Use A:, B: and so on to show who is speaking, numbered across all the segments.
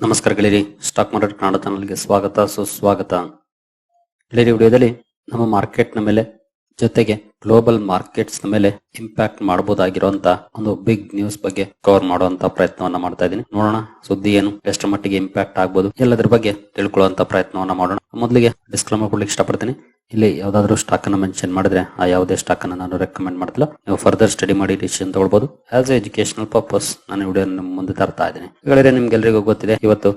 A: ನಮಸ್ಕಾರ ಗೆಳೆಯರಿ stock market Kannada ಚಾನಲ್ಗೆ ಸ್ವಾಗತ, ಸುಸ್ವಾಗತ. ಗೆಳೆಯರಿ, ವಿಡಿಯೋದಲ್ಲಿ ನಮ್ಮ ಮಾರ್ಕೆಟ್ನ ಮೇಲೆ ಜೊತೆಗೆ ಗ್ಲೋಬಲ್ ಮಾರ್ಕೆಟ್ಸ್ ಮೇಲೆ ಇಂಪ್ಯಾಕ್ಟ್ ಮಾಡಬಹುದಾಗಿರುವಂತ ಒಂದು ಬಿಗ್ ನ್ಯೂಸ್ ಬಗ್ಗೆ ಕವರ್ ಮಾಡುವಂತ ಪ್ರಯತ್ನವನ್ನ ಮಾಡ್ತಾ ಇದ್ದೀನಿ. ನೋಡೋಣ, ಸುದ್ದಿ ಏನು, ಎಷ್ಟು ಮಟ್ಟಿಗೆ ಇಂಪ್ಯಾಕ್ಟ್ ಆಗ್ಬೋದು, ಎಲ್ಲದರ ಬಗ್ಗೆ ತಿಳ್ಕೊಳ್ಳುವಂತ ಪ್ರಯತ್ನವನ್ನ ಮಾಡೋಣ. ಮೊದಲಿಗೆ ಡಿಸ್ಕ್ಲೈಮರ್ ಕೊಡ್ಲಿಕ್ಕೆ ಇಷ್ಟಪಡ್ತೀನಿ. ಇಲ್ಲಿ ಯಾವ್ದಾದ್ರು ಸ್ಟಾಕ್ ಅನ್ನ ಮೆನ್ಷನ್ ಮಾಡಿದ್ರೆ ಆ ಯಾವುದೇ ಸ್ಟಾಕ್ ಅನ್ನ ನಾನು ರೆಕಮೆಂಡ್ ಮಾಡ್ತಿಲ್ಲ. ನೀವು ಫರ್ದರ್ ಸ್ಟಡಿ ಮಾಡಿ ಡಿಸಿಷನ್ ತಗೊಳ್ಬಹುದು ಆಸ್ ಎಜುಕೇಶನಲ್ ಪರ್ಪಸ್ ನಾನು ವಿಡಿಯೋ ಮುಂದೆ ತರ್ತಾ ಇದ್ದೀನಿ. ಹೇಳಿದ್ರೆ ನಿಮ್ಗೆಲ್ರಿಗೂ ಗೊತ್ತಿದೆ, ಇವತ್ತು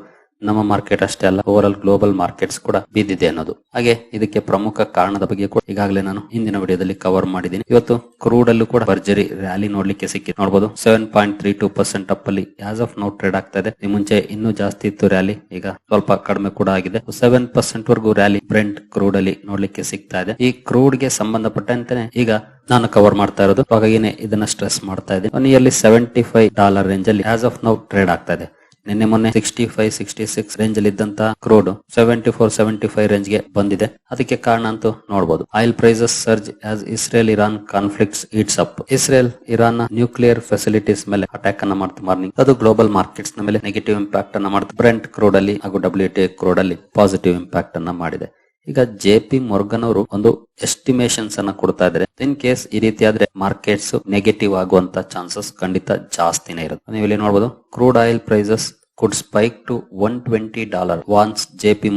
A: ನಮ್ಮ ಮಾರ್ಕೆಟ್ ಅಷ್ಟೇ ಅಲ್ಲ ಓವರ್ ಆಲ್ ಗ್ಲೋಬಲ್ ಮಾರ್ಕೆಟ್ಸ್ ಕೂಡ ಬಿದ್ದಿದೆ ಅನ್ನೋದು. ಹಾಗೆ ಇದಕ್ಕೆ ಪ್ರಮುಖ ಕಾರಣದ ಬಗ್ಗೆ ಕೂಡ ಈಗಾಗಲೇ ನಾನು ಹಿಂದಿನ ವಿಡಿಯೋದಲ್ಲಿ ಕವರ್ ಮಾಡಿದ್ದೀನಿ. ಇವತ್ತು ಕ್ರೂಡ್ ಅಲ್ಲೂ ಕೂಡ ಭರ್ಜರಿ ರ್ಯಾಲಿ ನೋಡ್ಲಿಕ್ಕೆ ಸಿಕ್ಕಿ ನೋಡಬಹುದು seven point three two percent up ಅಲ್ಲಿ ಆಸ್ ಆಫ್ ನೌ ಟ್ರೇಡ್ ಆಗ್ತಾ ಇದೆ. ಮುಂಚೆ ಇನ್ನೂ ಜಾಸ್ತಿ ಇತ್ತು ರ್ಯಾಲಿ ಈಗ ಸ್ವಲ್ಪ ಕಡಿಮೆ ಕೂಡ ಆಗಿದೆ. ಸೆವೆನ್ ಪರ್ಸೆಂಟ್ ವರೆಗೂ ರ್ಯಾಲಿ ಬ್ರೆಂಟ್ ಕ್ರೂಡ್ ಅಲ್ಲಿ ನೋಡ್ಲಿಕ್ಕೆ ಸಿಗ್ತಾ ಇದೆ. ಈ ಕ್ರೂಡ್ಗೆ ಸಂಬಂಧಪಟ್ಟಂತೆ ಈಗ ನಾನು ಕವರ್ ಮಾಡ್ತಾ ಇರೋದು. ಹಾಗಾಗಿನೇ ಇದನ್ನ ಸ್ಟ್ರೆಸ್ ಮಾಡ್ತಾ ಇದ್ದೀನಿ. One early seventy five dollar range ಅಲ್ಲಿ ಆಸ್ ಆಫ್ ನೌ ಟ್ರೇಡ್ ಆಗ್ತಾ ಇದೆ. ನಿನ್ನೆ ಮೊನ್ನೆ sixty five sixty six range ಅಲ್ಲಿ ಇದ್ದಂತ crude seventy four seventy five ರೇಂಜ್ಗೆ ಬಂದಿದೆ. ಅದಕ್ಕೆ ಕಾರಣ ಅಂತೂ ನೋಡಬಹುದು oil prices surge as Israel Iran conflicts it's up Israel Iran nuclear facilities ಮೇಲೆ ಅಟ್ಯಾಕ್ ಅನ್ನ ಮಾಡ್ತಾ ಮಾರ್ನಿಂಗ್ ಅದು ಗ್ಲೋಬಲ್ ಮಾರ್ಕೆಟ್ಸ್ನ ಮೇಲೆ ನೆಗೆಟಿವ್ ಇಂಪ್ಯಾಕ್ಟ್ ಅನ್ನ ಮಾಡ್ತಾ. ಬ್ರೆಂಟ್ ಕ್ರೋಡ್ ಅಲ್ಲಿ ಹಾಗೂ ಡಬ್ಲ್ಯೂ ಟಿ ಕ್ರೋಡ್ ಅಲ್ಲಿ ಪಾಸಿಟಿವ್ ಇಂಪ್ಯಾಕ್ಟ್ ಅನ್ನ ಮಾಡಿದೆ. ಈಗ ಜೆ ಪಿ ಮೊರ್ಗನ್ ಅವರು ಒಂದು ಎಸ್ಟಿಮೇಶನ್ಸ್ ಅನ್ನ ಕೊಡ್ತಾ ಇದ್ದಾರೆ ಇನ್ ಕೇಸ್ ಈ ರೀತಿ ಆದ್ರೆ ಮಾರ್ಕೆಟ್ಸ್ ನೆಗೆಟಿವ್ ಆಗುವಂತ ಚಾನ್ಸಸ್ ಖಂಡಿತ ಜಾಸ್ತಿನೇ ಇರುತ್ತೆ. ನೀವು ಇಲ್ಲಿ ನೋಡಬಹುದು crude oil prices spike to one twenty dollar warns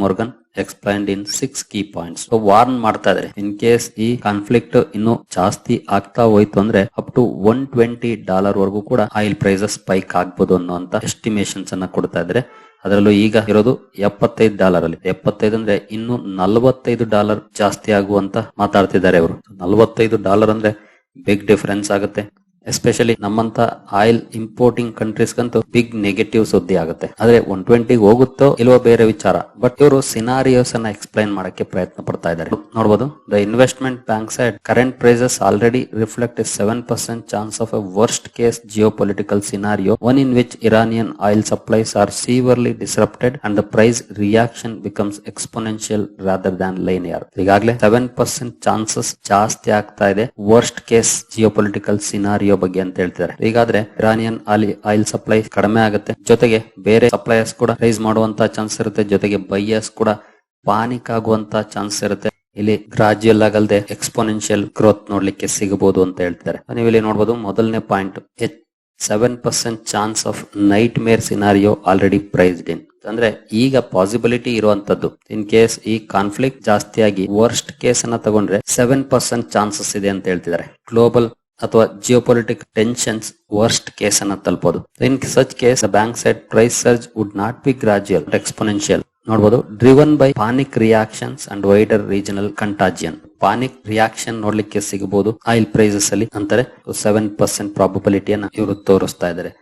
A: Morgan explained in six key points warn ಮಾಡ್ತಾ ಇದ್ರೆ ಇನ್ ಕೇಸ್ ಈ ಕಾನ್ಫ್ಲಿಕ್ಟ್ ಇನ್ನು ಜಾಸ್ತಿ ಆಗ್ತಾ ಹೋಯ್ತು ಅಂದ್ರೆ up to one twenty dollar ವರೆಗೂ ಕೂಡ ಆಯಿಲ್ ಪ್ರೈಸಸ್ ಸ್ಪೈಕ್ ಆಗ್ಬೋದು ಅನ್ನುವಂತ ಎಸ್ಟಿಮೇಶನ್ಸ್ ಅನ್ನ ಕೊಡ್ತಾ ಇದ್ರೆ ಅದರಲ್ಲೂ ಈಗ ಇರೋದು ಎಪ್ಪತ್ತೈದು ಡಾಲರ್ ಅಲ್ಲಿ. ಎಪ್ಪತ್ತೈದು ಅಂದ್ರೆ ಇನ್ನು ನಲವತ್ತೈದು ಡಾಲರ್ ಜಾಸ್ತಿ ಆಗುವಂತ ಮಾತಾಡ್ತಿದ್ದಾರೆ ಅವರು ನಲವತ್ತೈದು ಡಾಲರ್ ಅಂದ್ರೆ ಬಿಗ್ ಡಿಫರೆನ್ಸ್ ಆಗುತ್ತೆ. ಎಸ್ಪೆಷಲಿ ನಮ್ಮಂತ ಆಯಿಲ್ ಇಂಪೋರ್ಟಿಂಗ್ ಕಂಟ್ರೀಸ್ಗಂತೂ ಬಿಗ್ ನೆಗೆಟಿವ್ ಸುದ್ದಿ ಆಗುತ್ತೆ. ಆದ್ರೆ ಒನ್ ಟ್ವೆಂಟಿ ಹೋಗುತ್ತೋ ಇಲ್ವೋ ಬೇರೆ ವಿಚಾರ. ಬಟ್ ಇವರು ಸಿನಾರಿಯೋಸ್ ಅನ್ನ ಎಕ್ಸ್ಪ್ಲೈನ್ ಮಾಡಕ್ಕೆ ಪ್ರಯತ್ನ ಪಡ್ತಾ ಇದ್ದಾರೆ. ನೋಡಬಹುದು the investment bank side current prices already reflect seven percent chance of a worst case geopolitical scenario one in which Iranian oil supplies are severely disrupted and the price reaction becomes exponential rather than linear ಈಗಾಗಲೇ seven percent chances ಜಾಸ್ತಿ ಆಗ್ತಾ ಇದೆ. Worst case geopolitical scenario ಬಗ್ಗೆ ಅಂತ ಹೇಳ್ತಿದ್ದಾರೆ. ಹೀಗಾದ್ರೆ Iranian oil supply ಕಡಿಮೆ ಆಗುತ್ತೆ. ಜೊತೆಗೆ ಬೇರೆ ಸಪ್ಲೈಯರ್ಸ್ ಕೂಡ ರೈಸ್ ಮಾಡುವಂತ ಚಾನ್ಸ್ ಇರುತ್ತೆ. ಜೊತೆಗೆ ಬೈಯರ್ಸ್ ಕೂಡ ಪಾನಿಕ್ ಆಗುವಂತ ಚಾನ್ಸ್ ಇರುತ್ತೆ. ಇಲ್ಲಿ ಗ್ರಾಜುಯಲ್ ಆಗಲ್ದೆ ಎಕ್ಸ್ಪೋನೆನ್ಶಿಯಲ್ ಗ್ರೋತ್ ನೋಡ್ಲಿಕ್ಕೆ ಸಿಗಬಹುದು ಅಂತ ಹೇಳ್ತಿದ್ದಾರೆ. ನೀವು ಇಲ್ಲಿ ನೋಡಬಹುದು ಮೊದಲನೇ point. Seven percent chance of nightmare scenario already priced in. ಅಂದ್ರೆ ಈಗ ಪಾಸಿಬಿಲಿಟಿ ಇರುವಂತದ್ದು. ಇನ್ ಕೇಸ್ ಈ ಕಾನ್ಫ್ಲಿಕ್ಟ್ ಜಾಸ್ತಿಯಾಗಿ ವರ್ಸ್ಟ್ ಕೇಸ್ ಅನ್ನ ತಗೊಂಡ್ರೆ ಸೆವೆನ್ ಪರ್ಸೆಂಟ್ ಚಾನ್ಸಸ್ ಇದೆ ಅಂತ ಹೇಳ್ತಿದ್ದಾರೆ. ಗ್ಲೋಬಲ್ ಅಥವಾ ಜಿಯೋಪೊಲಿಟಿಕ್ ಟೆನ್ಷನ್ಸ್ ವರ್ಸ್ಟ್ ಕೇಸ್ ಅನ್ನ ತಲುಪೋದು. In such case bank said price surge would not be gradual exponential ನೋಡಬಹುದು driven by panic reactions and wider regional contagion panic reaction ನೋಡ್ಲಿಕ್ಕೆ ಸಿಗಬಹುದು ಆಯಿಲ್ ಪ್ರೈಸಸ್ ಅಲ್ಲಿ. ಅಂತಾರೆ ಸೆವೆನ್ ಪರ್ಸೆಂಟ್ ಪ್ರಾಬಬಿಲಿಟಿಯನ್ನು ಇವರು ತೋರಿಸ್ತಾ ಇದ್ದಾರೆ.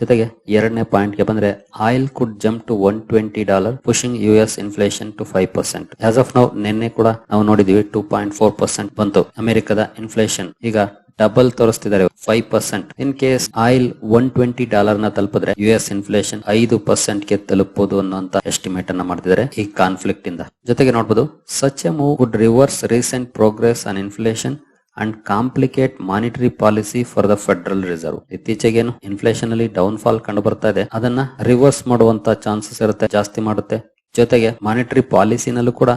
A: ಜೊತೆಗೆ ಎರಡನೇ ಪಾಯಿಂಟ್ಗೆ ಬಂದ್ರೆ oil could jump to one twenty dollar pushing U S inflation to five percent as of ನಾವು ನಿನ್ನೆ ಕೂಡ ನಾವು ನೋಡಿದೀವಿ ಟೂ ಪಾಯಿಂಟ್ ಫೋರ್ ಪರ್ಸೆಂಟ್ ಬಂತು. ಅಮೆರಿಕದ ಇನ್ಫ್ಲೇಷನ್ ಈಗ double ತೋರಿಸ್ತಿದ್ದಾರೆ five percent in case oil one twenty ಡಾಲರ್ನ ತಲುಪಿದ್ರೆ ಯು ಎಸ್ ಇನ್ಫ್ಲೇಷನ್ ಐದು ಪರ್ಸೆಂಟ್ಗೆ ತಲುಪಬಹುದು ಅನ್ನುವಂತ ಎಸ್ಟಿಮೇಟ್ ಅನ್ನ ಮಾಡ್ತಿದ್ದಾರೆ ಈ ಕಾನ್ಫ್ಲಿಕ್ಟ್ ಇಂದ. ಜೊತೆಗೆ ನೋಡಬಹುದು such a move would reverse recent progress on inflation and complicate monetary policy for the federal reserve ಇತ್ತೀಚೆಗೇನು inflation ಅಲ್ಲಿ ಡೌನ್ ಫಾಲ್ ಕಂಡು ಬರ್ತಾ ಇದೆ. ಅದನ್ನ ರಿವರ್ಸ್ ಮಾಡುವಂತ ಚಾನ್ಸಸ್ ಇರುತ್ತೆ, ಜಾಸ್ತಿ ಮಾಡುತ್ತೆ. ಜೊತೆಗೆ ಮಾನಿಟರಿ ಪಾಲಿಸಿನಲ್ಲೂ ಕೂಡ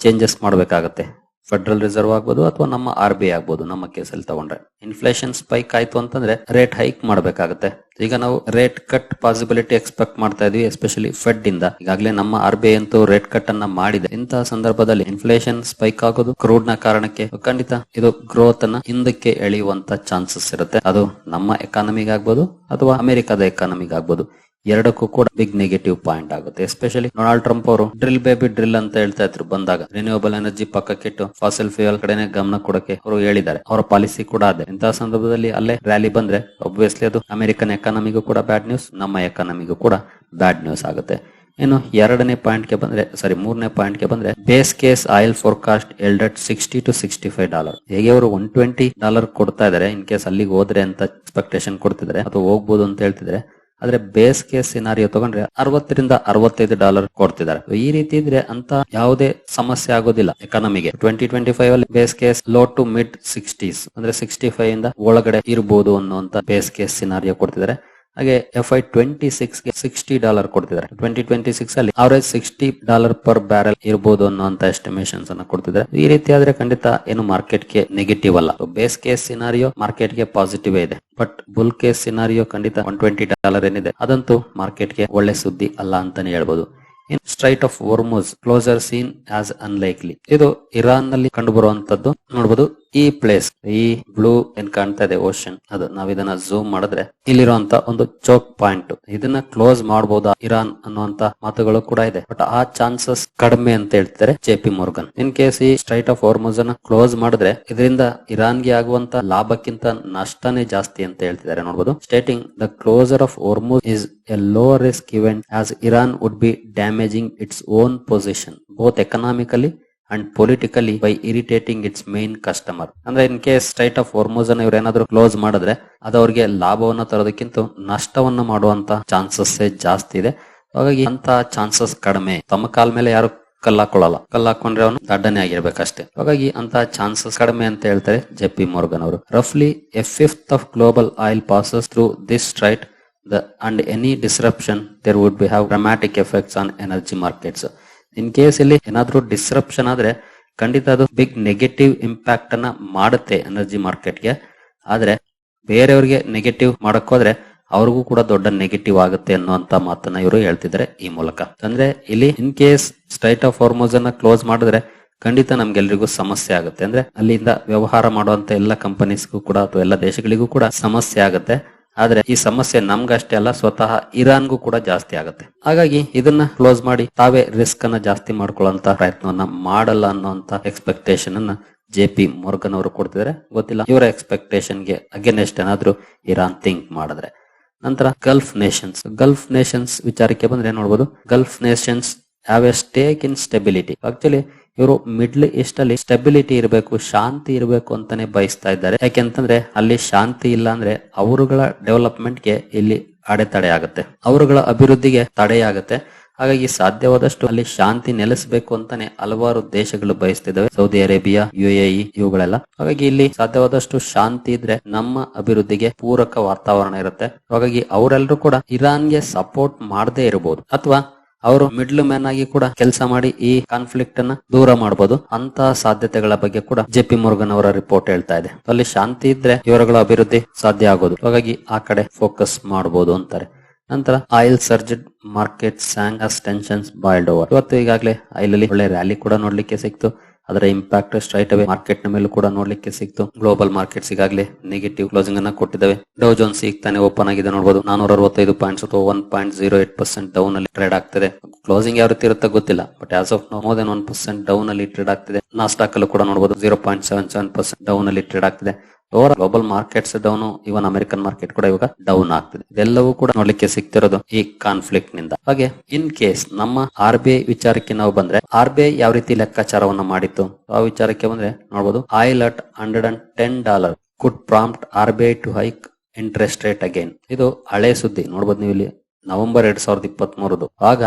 A: ಚೇಂಜಸ್ ಮಾಡಬೇಕಾಗತ್ತೆ. ಫೆಡರಲ್ ರಿಸರ್ವ್ ಆಗ್ಬೋದು ಅಥವಾ ನಮ್ಮ ಆರ್ ಬಿ ನಮ್ಮ ಕೇಸಲ್ಲಿ ತಗೊಂಡ್ರೆ. ಇನ್ಫ್ಲೇಷನ್ ಸ್ಪೈಕ್ ಆಯ್ತು ಅಂತಂದ್ರೆ ರೇಟ್ ಹೈಕ್ ಮಾಡಬೇಕಾಗುತ್ತೆ. ಈಗ ನಾವು ರೇಟ್ ಕಟ್ ಪಾಸಿಬಿಲಿಟಿ ಎಕ್ಸ್ಪೆಕ್ಟ್ ಮಾಡ್ತಾ ಇದ್ವಿ ಎಸ್ಪೆಷಲಿ ಫೆಡ್ ಇಂದ. ಈಗಾಗಲೇ ನಮ್ಮ ಆರ್ ಬಿ ಅಂತೂ ರೇಟ್ ಕಟ್ ಅನ್ನ ಮಾಡಿದೆ. ಇಂತಹ ಸಂದರ್ಭದಲ್ಲಿ ಇನ್ಫ್ಲೇಷನ್ ಸ್ಪೈಕ್ ಆಗೋದು ಕ್ರೂಡ್ನ ಕಾರಣಕ್ಕೆ. ಖಂಡಿತ ಇದು ಗ್ರೋತ್ ಅನ್ನ ಹಿಂದಕ್ಕೆ ಎಳೆಯುವಂತ ಚಾನ್ಸಸ್ ಇರುತ್ತೆ. ಅದು ನಮ್ಮ ಎಕಾನಮಿಗಾಗ್ಬೋದು ಅಥವಾ ಅಮೆರಿಕದ ಎಕಾನಮಿಗೆ ಆಗ್ಬೋದು. ಎರಡಕ್ಕೂ ಕೂಡ ಬಿಗ್ ನೆಗೆಟಿವ್ ಪಾಯಿಂಟ್ ಆಗುತ್ತೆ. ಎಸ್ಪೆಷಲಿ ಡೊನಾಲ್ಡ್ ಟ್ರಂಪ್ ಅವರು ಡ್ರಿಲ್ ಬೇಬಿ ಡ್ರಿಲ್ ಅಂತ ಹೇಳ್ತಾ ಇದ್ರು. ಬಂದಾಗ ರಿನ್ಯೂವಬಲ್ ಎನರ್ಜಿ ಪಕ್ಕಕ್ಕಿಟ್ಟು ಫಾಸಲ್ ಫ್ಯೂಯಲ್ ಕಡೆನೆ ಗಮನ ಕೊಡಕ್ಕೆ ಅವರು ಹೇಳಿದ್ದಾರೆ. ಅವರ ಪಾಲಿಸಿ ಕೂಡ ಅದೇ. ಇಂತಹ ಸಂದರ್ಭದಲ್ಲಿ ಅಲ್ಲೇ ರ್ಯಾಲಿ ಬಂದ್ರೆ ಅಬ್ವಿಯಸ್ಲಿ ಅದು ಅಮೆರಿಕನ್ ಎಕಾನಮಿಗೂ ಕೂಡ ಬ್ಯಾಡ್ ನ್ಯೂಸ್ ನಮ್ಮ ಎಕಾನಮಿಗೂ ಕೂಡ ಬ್ಯಾಡ್ ನ್ಯೂಸ್ ಆಗುತ್ತೆ. ಇನ್ನು ಎರಡನೇ ಪಾಯಿಂಟ್ಗೆ ಬಂದ್ರೆ ಸಾರಿ ಮೂರನೇ ಪಾಯಿಂಟ್ಗೆ ಬಂದ್ರೆ base case oil forecast held at sixty to sixty five dollar ಹೇಗೆ ಅವರು ಒನ್ ಟ್ವೆಂಟಿ ಡಾಲರ್ ಕೊಡ್ತಾ ಇದಾರೆ ಇನ್ ಕೇಸ್ ಅಲ್ಲಿಗೆ ಹೋದ್ರೆ ಅಂತ ಎಕ್ಸ್ಪೆಕ್ಟೇಷನ್ ಕೊಡ್ತಿದ್ರೆ ಅಥವಾ ಹೋಗ್ಬೋದು ಅಂತ ಹೇಳ್ತಿದ್ರೆ ಆದ್ರೆ ಬೇಸ್ ಕೇಸ್ ಸಿನಾರಿಯೋ ತಗೊಂಡ್ರೆ ಅರವತ್ತರಿಂದ ಅರವತ್ತೈದು ಡಾಲರ್ ಕೊಡ್ತಿದ್ದಾರೆ. ಈ ರೀತಿ ಇದ್ರೆ ಅಂತ ಯಾವುದೇ ಸಮಸ್ಯೆ ಆಗೋದಿಲ್ಲ ಎಕಾನಮಿಗೆ ಟ್ವೆಂಟಿ ಟ್ವೆಂಟಿ ಫೈವ್ ಅಲ್ಲಿ base case low to mid sixties ಅಂದ್ರೆ ಸಿಕ್ಸ್ಟಿ ಫೈವ್ ಇಂದ ಒಳಗಡೆ ಇರಬಹುದು ಅನ್ನುವಂತ ಬೇಸ್ ಕೇಸ್ ಸಿನಾರಿಯೋ ಕೊಡ್ತಿದ್ದಾರೆ. ಹಾಗೆ ಎಫ್ ಐ ಟ್ವೆಂಟಿ ಸಿಕ್ಸ್ಗೆ ಸಿಕ್ಸ್ಟಿ ಡಾಲರ್ ಕೊಡ್ತಿದ್ದಾರೆ. ಟ್ವೆಂಟಿ ಟ್ವೆಂಟಿ ಸಿಕ್ಸ್ ಅಲ್ಲಿ average sixty dollar per barrel ಇರಬಹುದು ಅನ್ನುವಂತ ಎಸ್ಟಿಮೇಷನ್ಸ್ ಅನ್ನ ಕೊಡ್ತಿದ್ದಾರೆ. ಈ ರೀತಿ ಆದ್ರೆ ಖಂಡಿತ ಏನು ಮಾರ್ಕೆಟ್ಗೆ ನೆಗೆಟಿವ್ ಅಲ್ಲ. ಬೇಸ್ ಕೇಸ್ ಸಿನಾರಿಯೋ ಮಾರ್ಕೆಟ್ಗೆ ಪಾಸಿಟಿವ್ ಇದೆ. ಬಟ್ ಬುಲ್ ಕೇಸ್ ಸಿನಾರಿಯೋ ಖಂಡಿತ ಒನ್ ಟ್ವೆಂಟಿ ಡಾಲರ್ ಏನಿದೆ. ಅದಂತೂ ಮಾರ್ಕೆಟ್ಗೆ ಒಳ್ಳೆ ಸುದ್ದಿ ಅಲ್ಲ ಅಂತಾನೆ ಹೇಳ್ಬೋದು. In strait of Hormuz closure seen as unlikely ಇದು ಇರಾನ್ನಲ್ಲಿ ಕಂಡು ಬರುವಂತದ್ದು ನೋಡಬಹುದು ಈ ಪ್ಲೇಸ್, ಈ ಬ್ಲೂ ಏನ್ ಕಾಣ್ತಾ ಇದೆ, ಓಷನ್. ಅದು ನಾವ್ ಇದನ್ನ ಝೂಮ್ ಮಾಡಿದ್ರೆ ಇಲ್ಲಿರುವಂತ ಒಂದು ಚೋಕ್ ಪಾಯಿಂಟ್. ಇದನ್ನ ಕ್ಲೋಸ್ ಮಾಡಬಹುದಾ ಇರಾನ್ ಅನ್ನುವಂತ ಮಾತುಗಳು ಕೂಡ ಇದೆ. ಬಟ್ ಆ ಚಾನ್ಸಸ್ ಕಡಿಮೆ ಅಂತ ಹೇಳ್ತಾರೆ J P Morgan. In case ಈ ಸ್ಟ್ರೈಟ್ ಆಫ್ ಹೋರ್ಮೋಸ್ ಅನ್ನ ಕ್ಲೋಸ್ ಮಾಡಿದ್ರೆ ಇದರಿಂದ ಇರಾನ್ಗೆ ಆಗುವಂತ ಲಾಭಕ್ಕಿಂತ ನಷ್ಟನೇ ಜಾಸ್ತಿ ಅಂತ ಹೇಳ್ತಿದ್ದಾರೆ ನೋಡಬಹುದು stating the closure of Hormuz is a low risk event as Iran would be damaging its own position, both economically and politically by irritating its main customer ಅಂದ್ರೆ in case strait of Hormuz ಅನ್ನ ಏನಾದ್ರು close ಮಾಡಿದ್ರೆ, ಅದು ಅವ್ರಿಗೆ ಲಾಭವನ್ನ ತರೋದಕ್ಕಿಂತ ನಷ್ಟವನ್ನ ಮಾಡುವಂತ chances ಜಾಸ್ತಿ ಇದೆ. ಹಾಗಾಗಿ ಅಂತ ಚಾನ್ಸಸ್ ಕಡಿಮೆ. ತಮ್ಮ ಕಾಲ ಮೇಲೆ ಯಾರು ಕಲ್ಲಾಕೊಳ್ಳಲ್ಲ. ಕಲ್ಲಾಕೊಂಡ್ರೆ ಅವನು ದಡ್ಡನೆ ಆಗಿರ್ಬೇಕಷ್ಟೇ. ಹಾಗಾಗಿ ಅಂತ ಚಾನ್ಸಸ್ ಕಡಿಮೆ ಅಂತ ಹೇಳ್ತಾರೆ ಜೆ ಪಿ ಮೋರ್ಗನ್ ಅವರು. ರಫ್ಲಿ a fifth of global oil passes through this strait the and any disruption there would be have dramatic effects on energy markets in case ಇಲ್ಲಿ ಏನಾದ್ರೂ ಡಿಸ್ರಪ್ಷನ್ ಆದ್ರೆ ಖಂಡಿತ ಅದು ಬಿಗ್ ನೆಗೆಟಿವ್ ಇಂಪ್ಯಾಕ್ಟ್ ಅನ್ನ ಮಾಡುತ್ತೆ energy ಮಾರ್ಕೆಟ್ಗೆ ಆದ್ರೆ ಬೇರೆಯವ್ರಿಗೆ ನೆಗೆಟಿವ್ ಮಾಡಕ್ಕೋದ್ರೆ ಅವ್ರಿಗೂ ಕೂಡ ದೊಡ್ಡ ನೆಗೆಟಿವ್ ಆಗುತ್ತೆ ಅನ್ನುವಂತ ಮಾತನ್ನ ಇವರು ಹೇಳ್ತಿದ್ದಾರೆ ಈ ಮೂಲಕ. ಅಂದ್ರೆ ಇಲ್ಲಿ in case strait of Hormuz ಅನ್ನ ಕ್ಲೋಸ್ ಮಾಡಿದ್ರೆ ಖಂಡಿತ ನಮ್ಗೆಲ್ರಿಗೂ ಸಮಸ್ಯೆ ಆಗುತ್ತೆ. ಅಂದ್ರೆ ಅಲ್ಲಿಂದ ವ್ಯವಹಾರ ಮಾಡುವಂತ ಎಲ್ಲ ಕಂಪನೀಸ್ಗೂ ಕೂಡ ಅಥವಾ ಎಲ್ಲ ದೇಶಗಳಿಗೂ ಕೂಡ ಸಮಸ್ಯೆ ಆಗುತ್ತೆ. ಆದ್ರೆ ಈ ಸಮಸ್ಯೆ ನಮ್ಗಷ್ಟೇ ಅಲ್ಲ, ಸ್ವತಃ ಇರಾನ್ಗೂ ಕೂಡ ಜಾಸ್ತಿ ಆಗುತ್ತೆ. ಹಾಗಾಗಿ ಇದನ್ನ ಕ್ಲೋಸ್ ಮಾಡಿ, ತಾವೇ ರಿಸ್ಕ್ ಅನ್ನ ಜಾಸ್ತಿ ಮಾಡ್ಕೊಳ್ಳುವಂತ ಪ್ರಯತ್ನವನ್ನ ಮಾಡಲ್ಲ ಅನ್ನೋಂತ ಎಕ್ಸ್ಪೆಕ್ಟೇಷನ್ ಅನ್ನ ಜೆ ಪಿ ಮೊರ್ಗನ್ ಅವರು ಕೊಡ್ತಿದ್ದಾರೆ ಗೊತ್ತಿಲ್ಲ, ಇವರ ಎಕ್ಸ್ಪೆಕ್ಟೇಷನ್ಗೆ ಅಗೇನೆಸ್ಟ್ ಏನಾದ್ರೂ ಇರಾನ್ ಥಿಂಕ್ ಮಾಡಿದ್ರೆ. ನಂತರ ಗಲ್ಫ್ ನೇಷನ್ಸ್ ಗಲ್ಫ್ ನೇಷನ್ಸ್ ವಿಚಾರಕ್ಕೆ ಬಂದ್ರೆ ನೋಡಬಹುದು gulf nations have a stake in stability actually ಇವರು ಮಿಡ್ಲ್ ಈಸ್ಟ್ ಅಲ್ಲಿ ಸ್ಟೆಬಿಲಿಟಿ ಇರಬೇಕು, ಶಾಂತಿ ಇರಬೇಕು ಅಂತಾನೆ ಬಯಸ್ತಾ ಇದ್ದಾರೆ. ಯಾಕೆಂತಂದ್ರೆ ಅಲ್ಲಿ ಶಾಂತಿ ಇಲ್ಲ ಅಂದ್ರೆ ಅವರುಗಳ ಡೆವಲಪ್ಮೆಂಟ್ಗೆ ಇಲ್ಲಿ ಅಡೆತಡೆ ಆಗುತ್ತೆ. ಅವರುಗಳ ಅಭಿವೃದ್ಧಿಗೆ ತಡೆಯಾಗುತ್ತೆ ಹಾಗಾಗಿ ಸಾಧ್ಯವಾದಷ್ಟು ಅಲ್ಲಿ ಶಾಂತಿ ನೆಲೆಸಬೇಕು ಅಂತಾನೆ ಹಲವಾರು ದೇಶಗಳು ಬಯಸ್ತಿದ್ದಾವೆ. ಸೌದಿ ಅರೇಬಿಯಾ ಯು ಎ ಇವುಗಳೆಲ್ಲ. ಹಾಗಾಗಿ ಇಲ್ಲಿ ಸಾಧ್ಯವಾದಷ್ಟು ಶಾಂತಿ ಇದ್ರೆ ನಮ್ಮ ಅಭಿವೃದ್ಧಿಗೆ ಪೂರಕ ವಾತಾವರಣ ಇರುತ್ತೆ. ಹಾಗಾಗಿ ಅವರೆಲ್ಲರೂ ಕೂಡ ಇರಾನ್ಗೆ ಸಪೋರ್ಟ್ ಮಾಡದೇ ಇರಬಹುದು ಅಥವಾ ಅವರು ಮಿಡ್ಲ್ ಮ್ಯಾನ್ ಆಗಿ ಕೂಡ ಕೆಲಸ ಮಾಡಿ ಈ ಕಾನ್ಫ್ಲಿಕ್ಟ್ ಅನ್ನ ದೂರ ಮಾಡಬಹುದು ಅಂತ ಸಾಧ್ಯತೆಗಳ ಬಗ್ಗೆ ಕೂಡ ಜೆ ಪಿ ಮುರುಗನ್ ಅವರ ರಿಪೋರ್ಟ್ ಹೇಳ್ತಾ ಇದೆ. ಅಲ್ಲಿ ಶಾಂತಿ ಇದ್ರೆ ಇವರುಗಳ ಅಭಿವೃದ್ಧಿ ಸಾಧ್ಯ ಆಗೋದು. ಹಾಗಾಗಿ ಆ ಕಡೆ ಫೋಕಸ್ ಮಾಡಬಹುದು ಅಂತಾರೆ. ನಂತರ oil surged market sank tensions boiled over ಇವತ್ತು ಈಗಾಗಲೇ ಆಯಿಲ್ ಅಲ್ಲಿ ಒಳ್ಳೆ ರ್ಯಾಲಿ ಕೂಡ ನೋಡ್ಲಿಕ್ಕೆ ಸಿಕ್ತು. ಅದರ ಇಂಪ್ಯಾಕ್ಟ್ ಸ್ಟ್ರೈಟ್ ಅವೇ ಮಾರ್ಕೆಟ್ನ ಮೇಲೂ ಕೂಡ ನೋಡ್ಲಿಕ್ಕೆ ಸಿಕ್ತು. ಗ್ಲೋಬಲ್ ಮಾರ್ಕೆಟ್ಸ್ ಈಗಾಗಲೇ ನೆಗೆಟಿವ್ ಕ್ಲೋಸಿಂಗ್ ಅನ್ನ ಕೊಟ್ಟಿದ್ದಾವೆ. ಡೌ ಜೋನ್ಸ್ ಈಗ ತಾನೇ ಓಪನ್ ಆಗಿದೆ ನೋಡಬಹುದು ನಾನೂರ ಅರವತ್ತೈದು ಪಾಯಿಂಟ್ಸ್ ಅಥವಾ one point zero eight percent down ಅಲ್ಲಿ ಟ್ರೇಡ್ ಆಗ್ತಿದೆ. ಕ್ಲೋಸಿಂಗ್ ಯಾವ ರೀತಿ ಇರುತ್ತೆ ಗೊತ್ತಿಲ್ಲ. But as of more than one percent down ಅಲ್ಲಿ ಟ್ರೇಡ್ ಆಗ್ತಿದೆ. ನಾಸ್ಟಾಕ್ ಅಲ್ಲೂ ಕೂಡ ನೋಡಬಹುದು zero point seven seven percent down ಅಲ್ಲಿ ಟ್ರೇಡ್ ಆಗ್ತಿದೆ. Over global markets down even American market ಕೂಡ ಇವಾಗ ಡೌನ್ ಆಗ್ತಿದೆ. ಇದೆಲ್ಲವೂ ಕೂಡ ನೋಡ್ಲಿಕ್ಕೆ ಸಿಗ್ತಿರೋದು ಈ ಕಾನ್ಫ್ಲಿಕ್ಟ್ನಿಂದ. ಹಾಗೆ ಇನ್ ಕೇಸ್ ನಮ್ಮ ಆರ್ ಬಿ ಐ ವಿಚಾರಕ್ಕೆ ನಾವು ಬಂದ್ರೆ ಆರ್ ಬಿ ಐ ಯಾವ ರೀತಿ ಲೆಕ್ಕಾಚಾರವನ್ನು ಮಾಡಿತ್ತು? ಆ ವಿಚಾರಕ್ಕೆ ಬಂದ್ರೆ ನೋಡಬಹುದು oil at hundred and ten dollar could prompt R B I to hike interest rate again ಇದು ಹಳೆ ಸುದ್ದಿ. ನೋಡಬಹುದು ನೀವು ಇಲ್ಲಿ ನವೆಂಬರ್ ಎರಡ್ ಸಾವಿರದ ಇಪ್ಪತ್ತ್ ಮೂರದು ಆಗ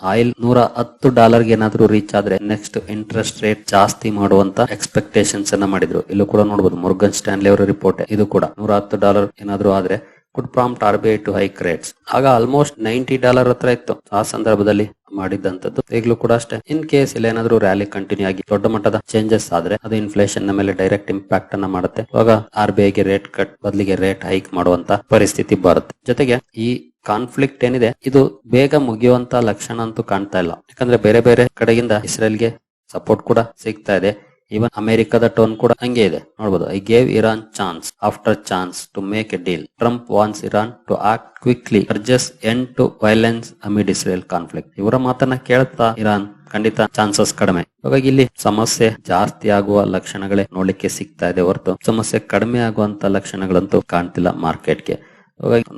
A: ಆಯಿಲ್ ನೂರ ಹತ್ತು ಡಾಲರ್ ಏನಾದ್ರೂ ರೀಚ್ ಆದ್ರೆ ನೆಕ್ಸ್ಟ್ ಇಂಟ್ರೆಸ್ಟ್ ರೇಟ್ ಜಾಸ್ತಿ ಮಾಡುವಂತ ಎಕ್ಸ್ಪೆಕ್ಟೇಷನ್ಸ್ ಅನ್ನ ಮಾಡಿದ್ರು. ಇಲ್ಲೂ ಕೂಡ ನೋಡಬಹುದು ಮುರ್ಗನ್ ಸ್ಟ್ಯಾನ್ಲಿ ಅವರ ರಿಪೋರ್ಟ್ ಇದು ಕೂಡ. ನೂರ ಹತ್ತು ಡಾಲರ್ ಏನಾದ್ರೂ ಆದ್ರೆ could prompt R B I to hike rates ಆಗ ಆಲ್ಮೋಸ್ಟ್ ನೈಂಟಿ ಡಾಲರ್ ಹತ್ರ ಇತ್ತು. ಆ ಸಂದರ್ಭದಲ್ಲಿ ಮಾಡಿದಂತದ್ದು ಈಗಲೂ ಕೂಡ ಅಷ್ಟೇ. ಇನ್ ಕೇಸ್ ಇಲ್ಲ ಏನಾದ್ರು ರ್ಯಾಲಿ ಕಂಟಿನ್ಯೂ ಆಗಿ ದೊಡ್ಡ ಮಟ್ಟದ ಚೇಂಜಸ್ ಆದ್ರೆ ಅದು ಇನ್ಫ್ಲೇಷನ್ ಮೇಲೆ ಡೈರೆಕ್ಟ್ ಇಂಪ್ಯಾಕ್ಟ್ ಅನ್ನ ಮಾಡುತ್ತೆ. ಇವಾಗ ಆರ್ ಬಿ ಐಗೆ ರೇಟ್ ಕಟ್ ಬದಲಿಗೆ ರೇಟ್ ಹೈಕ್ ಮಾಡುವಂತ ಪರಿಸ್ಥಿತಿ ಬರುತ್ತೆ. ಜೊತೆಗೆ ಈ ಕಾನ್ಫ್ಲಿಕ್ಟ್ ಏನಿದೆ, ಇದು ಬೇಗ ಮುಗಿಯುವಂತ ಲಕ್ಷಣ ಅಂತೂ ಕಾಣ್ತಾ ಇಲ್ಲ. ಯಾಕಂದ್ರೆ ಬೇರೆ ಬೇರೆ ಕಡೆಯಿಂದ ಇಸ್ರೇಲ್ಗೆ ಸಪೋರ್ಟ್ ಕೂಡ ಸಿಗ್ತಾ ಇದೆ. ಈವನ್ ಅಮೆರಿಕದ ಟೋನ್ ಕೂಡ ಹಂಗೆ ಇದೆ. ನೋಡಬಹುದು I gave Iran chance after chance to make a deal Trump warns Iran to act quickly urges end to violence amid Israel conflict ಇವರ ಮಾತನ್ನ ಕೇಳ್ತಾ ಇರಾನ್ ಖಂಡಿತ ಚಾನ್ಸಸ್ ಕಡಿಮೆ. ಹಾಗಾಗಿ ಇಲ್ಲಿ ಸಮಸ್ಯೆ ಜಾಸ್ತಿ ಆಗುವ ಲಕ್ಷಣಗಳೇ ನೋಡ್ಲಿಕ್ಕೆ ಸಿಗ್ತಾ ಇದೆ ಹೊರತು, ಸಮಸ್ಯೆ ಕಡಿಮೆ ಆಗುವಂತ ಲಕ್ಷಣಗಳಂತೂ ಕಾಣ್ತಿಲ್ಲ ಮಾರ್ಕೆಟ್ಗೆ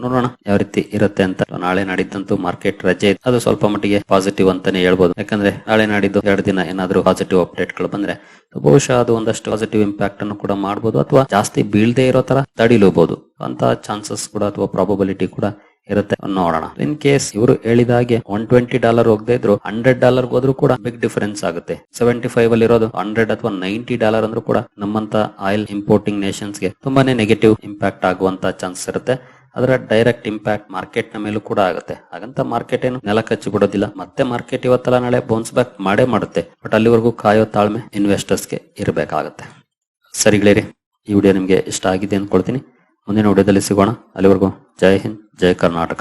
A: ನೋಡೋಣ ಯಾವ ರೀತಿ ಇರುತ್ತೆ ಅಂತ. ನಾಳೆ ನಾಡಿದ್ದಂತೂ ಮಾರ್ಕೆಟ್ ರಜೆ. ಅದು ಸ್ವಲ್ಪ ಮಟ್ಟಿಗೆ ಪಾಸಿಟಿವ್ ಅಂತಾನೆ ಹೇಳ್ಬೋದು. ಯಾಕಂದ್ರೆ ನಾಳೆ ನಾಡಿದ್ದು ಎರಡು ದಿನ ಏನಾದ್ರೂ ಪಾಸಿಟಿವ್ ಅಪ್ಡೇಟ್ಗಳು ಬಂದ್ರೆ ಬಹುಶಃ ಅದು ಒಂದಷ್ಟು ಪಾಸಿಟಿವ್ ಇಂಪ್ಯಾಕ್ಟ್ ಅನ್ನು ಕೂಡ ಮಾಡಬಹುದು ಅಥವಾ ಜಾಸ್ತಿ ಬೀಳದೆ ಇರೋ ತರ ತಡಿಲೂಬಹುದು ಅಂತ ಚಾನ್ಸಸ್ ಕೂಡ ಅಥವಾ ಪ್ರಾಬಬಿಲಿಟಿ ಕೂಡ ಇರುತ್ತೆ. ನೋಡೋಣ. ಇನ್ ಕೇಸ್ ಇವರು ಹೇಳಿದ ಹಾಗೆ ಒನ್ ಟ್ವೆಂಟಿ ಡಾಲರ್ ಹೋಗದೆ ಇದ್ರು ಹಂಡ್ರೆಡ್ ಡಾಲರ್ ಹೋದ್ರು ಕೂಡ ಬಿಗ್ ಡಿಫರೆನ್ಸ್ ಆಗುತ್ತೆ. ಸೆವೆಂಟಿ ಫೈವ್ ಅಲ್ಲಿ ಇರೋದು ಹಂಡ್ರೆಡ್ ಅಥವಾ ನೈಂಟಿ ಡಾಲರ್ ಅಂದ್ರೂ ಕೂಡ ನಮ್ಮಂತ ಆಯಿಲ್ ಇಂಪೋರ್ಟಿಂಗ್ ನೇಷನ್ಸ್ಗೆ ತುಂಬಾನೇ ನೆಗೆಟಿವ್ ಇಂಪ್ಯಾಕ್ಟ್ ಆಗುವಂತ ಚಾನ್ಸ್ ಇರುತ್ತೆ. ಅದರ ಡೈರೆಕ್ಟ್ ಇಂಪ್ಯಾಕ್ಟ್ ಮಾರ್ಕೆಟ್ನ ಮೇಲೂ ಕೂಡ ಆಗುತ್ತೆ. ಹಾಗಂತ ಮಾರ್ಕೆಟ್ ಏನು ನೆಲ ಕಚ್ಚಿ ಬಿಡೋದಿಲ್ಲ. ಮತ್ತೆ ಮಾರ್ಕೆಟ್ ಇವತ್ತಲ್ಲ ನಾಳೆ ಬೌನ್ಸ್ ಬ್ಯಾಕ್ ಮಾಡೇ ಮಾಡುತ್ತೆ. ಬಟ್ ಅಲ್ಲಿವರೆಗೂ ಕಾಯೋ ತಾಳ್ಮೆ ಇನ್ವೆಸ್ಟರ್ಸ್ಗೆ ಇರಬೇಕಾಗುತ್ತೆ. ಸರಿ ಗೆಳೆಯರಿ, ಈ ವಿಡಿಯೋ ನಿಮಗೆ ಇಷ್ಟ ಆಗಿದೆ ಅಂದ್ಕೊಳ್ತೀನಿ ಮುಂದಿನ ವಿಡಿಯೋದಲ್ಲಿ ಸಿಗೋಣ. ಅಲ್ಲಿವರೆಗೂ ಜೈ ಹಿಂದ್, ಜೈ ಕರ್ನಾಟಕ.